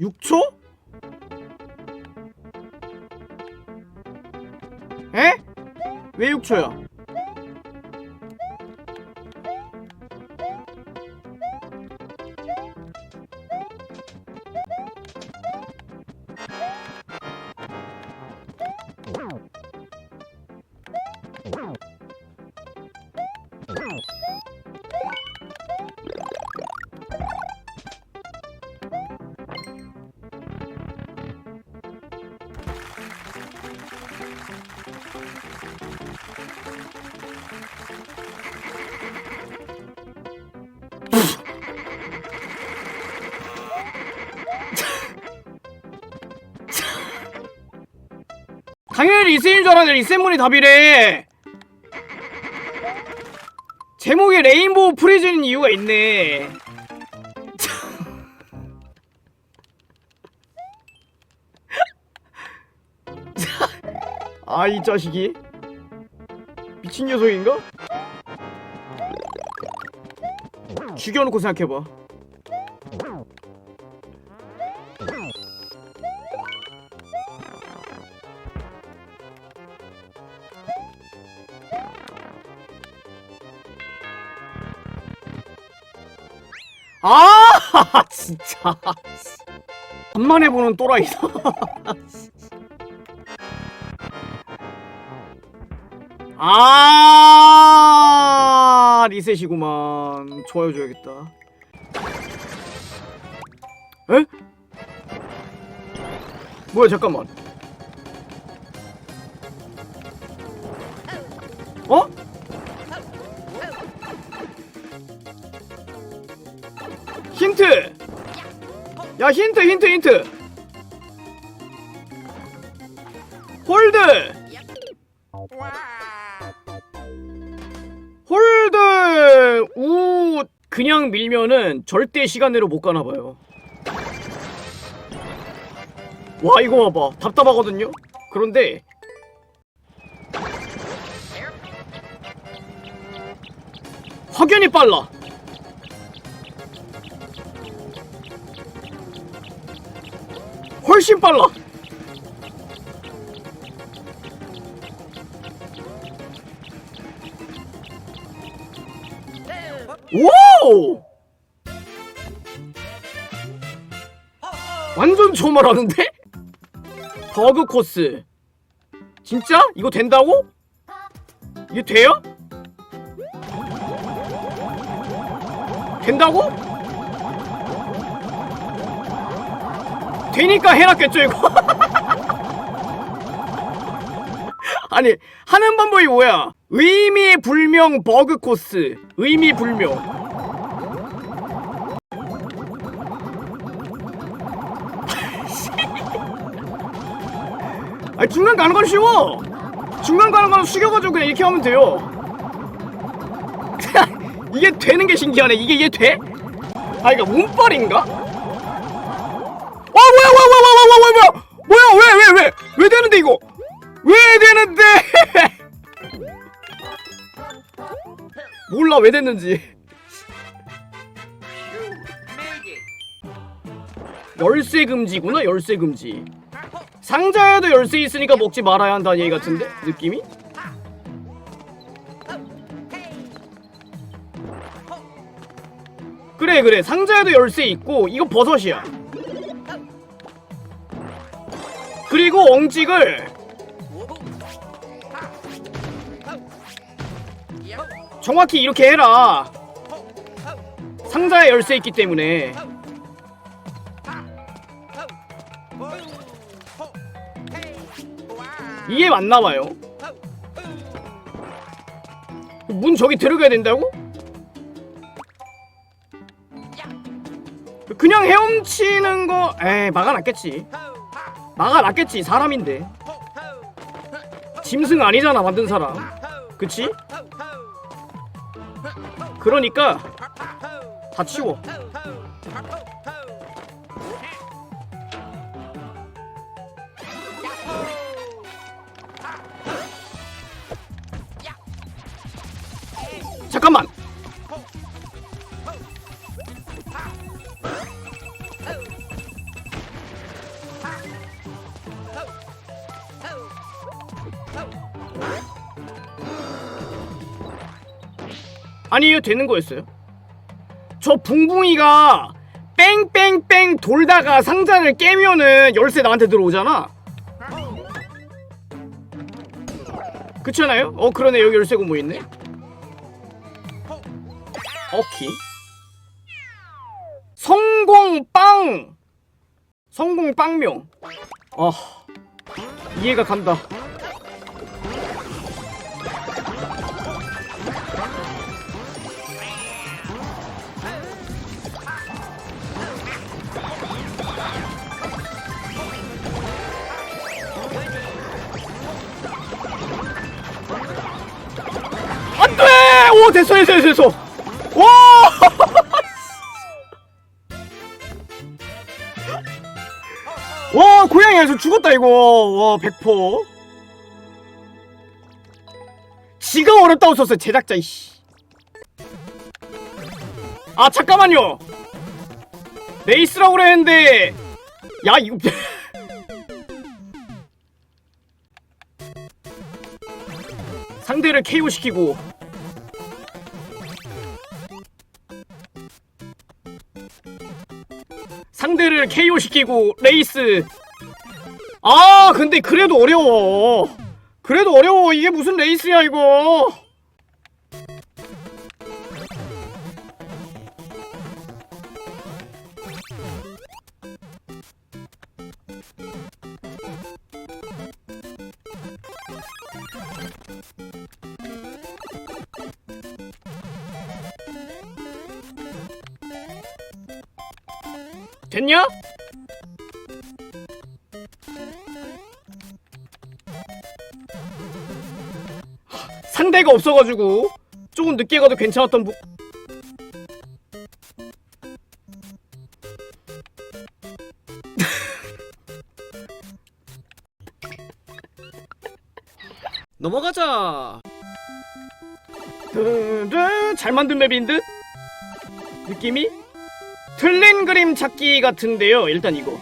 6초? 에? 왜 6초야? 당연히 리센인 줄 알았는데 리센문이 답이래. 제목에 레인보우 프리즌인 이유가 있네. 아 이 자식이? 미친 녀석인가? 죽여놓고 생각해봐 아 진짜. 간만에 보는 또라이다. 아 리셋이구만. 좋아요 줘야겠다. 에? 뭐야 잠깐만. 어? 힌트! 야 힌트 힌트 힌트! 홀드! 홀드! 우 그냥 밀면은 절대 시간 내로 못 가나봐요. 와 이거 봐봐. 답답하거든요? 그런데 확연히 빨라 훨씬 빨라 오! 완전 초말하는데? 버그 코스 진짜? 이거 된다고? 이게 돼요? 된다고? 되니까 해놨겠죠 이거? 아니 하는 방법이 뭐야? 의미 불명 버그 코스. 의미 불명. 아니 중간 가는 건 쉬워. 중간 가는 건 숙여가지고 그냥 이렇게 하면 돼요. 이게 되는 게 신기하네. 이게 이게 돼? 아 이거 운빨인가? 뭐야 뭐야 뭐야 뭐야 뭐야 뭐야? 왜 왜 왜? 왜 되는데 이거? 왜 되는데? 몰라 왜 됐는지. 열쇠 금지구나 열쇠 금지. 상자에도 열쇠 있으니까 먹지 말아야 한다는 얘기 같은데? 느낌이? 그래 그래. 상자에도 열쇠 있고 이거 버섯이야 그리고 엉직을 정확히 이렇게 해라. 상자에 열쇠 있기 때문에. 이게 맞나봐요. 문 저기 들어가야 된다고? 그냥 헤엄치는 거 에이 막아놨겠지 막아놨겠지 사람인데. 짐승 아니잖아 만든 사람. 그치? 그러니까 다 치워 아니에요. 되는 거였어요. 저 붕붕이가 뺑뺑뺑 돌다가 상자를 깨면은 열쇠 나한테 들어오잖아. 그렇잖아요? 어 그러네. 여기 열쇠 고 뭐 있네. 오케이 성공빵. 성공빵명. 아 이해가 간다 오 됐어 됐어 됐어 와! 와 고양이에서 죽었다 이거. 와 백포. 지가 어렵다고 썼어 제작자 이씨. 아 잠깐만요. 레이스라고 그랬는데 야 이거. 상대를 KO 시키고 상대를 KO 시키고 레이스. 아 근데 그래도 어려워. 그래도 어려워. 이게 무슨 레이스야 이거 됐냐? 상대가 없어가지고 조금 늦게 가도 괜찮았던 부... 넘어가자. 잘 만든 맵인 듯? 느낌이? 틀린 그림 찾기 같은데요. 일단 이거.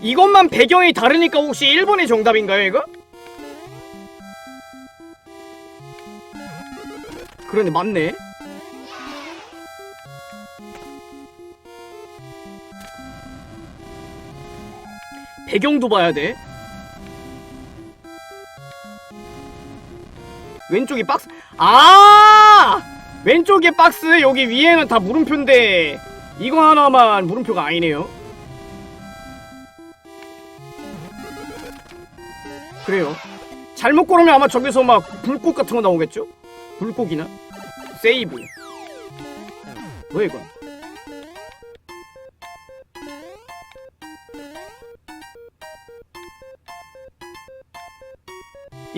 이것만 배경이 다르니까 혹시 일본의 정답인가요, 이거? 그러네, 맞네. 배경도 봐야 돼. 왼쪽이 박스. 아! 왼쪽에 박스, 여기 위에는 다 물음표인데, 이거 하나만 물음표가 아니네요. 그래요. 잘못 고르면 아마 저기서 막 불꽃 같은 거 나오겠죠? 불꽃이나? 세이브. 뭐야, 이건?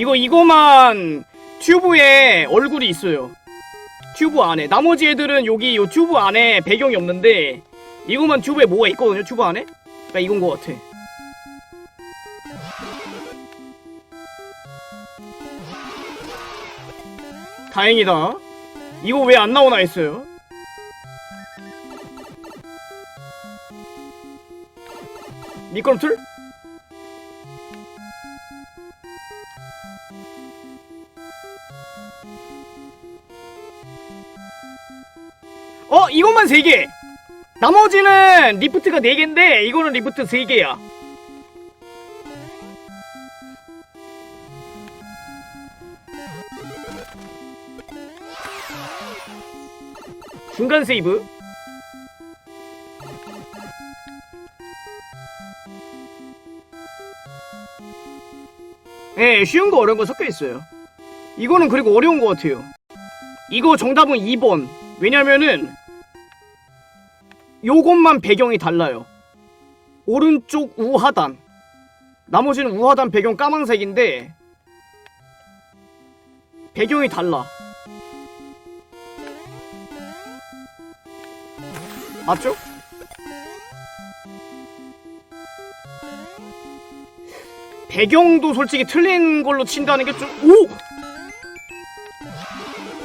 이거 이거만 튜브에 얼굴이 있어요. 튜브 안에. 나머지 애들은 여기 요 튜브 안에 배경이 없는데 이거만 튜브에 뭐가 있거든요. 튜브 안에. 그러니까 이건 것 같아. 다행이다. 이거 왜 안 나오나 했어요. 미끄럼틀? 어 이것만 3개. 나머지는 리프트가 4개인데 이거는 리프트 3개야. 중간 세이브. 예 쉬운 거 어려운 거 섞여 있어요. 이거는 그리고 어려운 거 같아요. 이거 정답은 2번. 왜냐면은 요것만 배경이 달라요. 오른쪽 우하단. 나머지는 우하단 배경 까만색인데 배경이 달라. 맞죠? 배경도 솔직히 틀린 걸로 친다는 게 좀 오!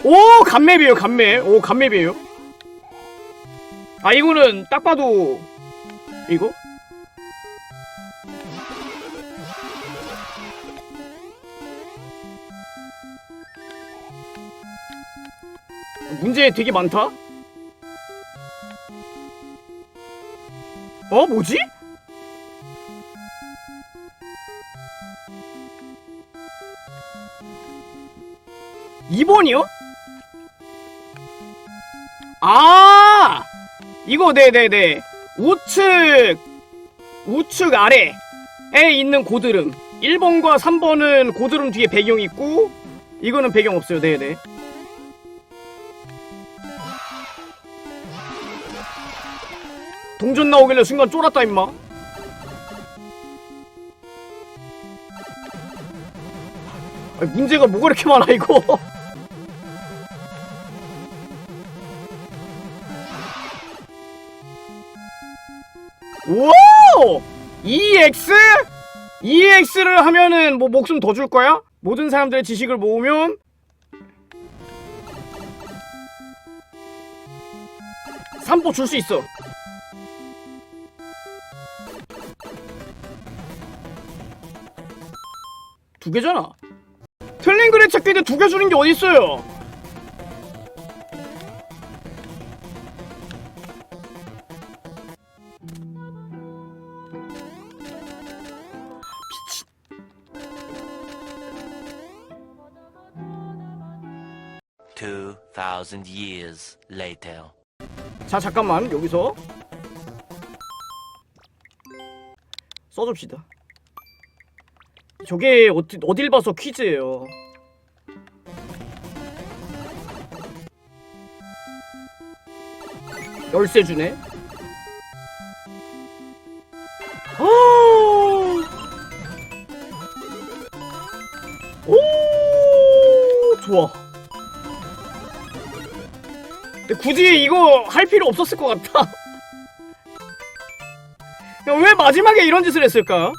오! 간맵이에요, 간맵. 오, 간맵이에요. 아 이거는 딱 봐도 이거? 문제 되게 많다? 어 뭐지? 이번이요 아 이거 네네네. 우측 우측 아래에 있는 고드름. 1번과 3번은 고드름 뒤에 배경 있고 이거는 배경 없어요. 네네. 동전 나오길래 순간 쫄았다 임마. 문제가 뭐가 이렇게 많아 이거 와우! EX? EX를 하면은 뭐 목숨 더 줄 거야? 모든 사람들의 지식을 모으면 삼보 줄 수 있어. 두 개잖아. 틀린 그래 찾기인데 두 개 주는 게 어딨어요? Two thousand years later. 자 잠깐만 여기서 써줍시다. 저게 어디, 어딜 봐서 퀴즈예요? 열쇠 주네. 아! 오! 좋아 굳이 이거 할 필요 없었을 것. 야, 왜 마지막에 이런 짓을 했을까?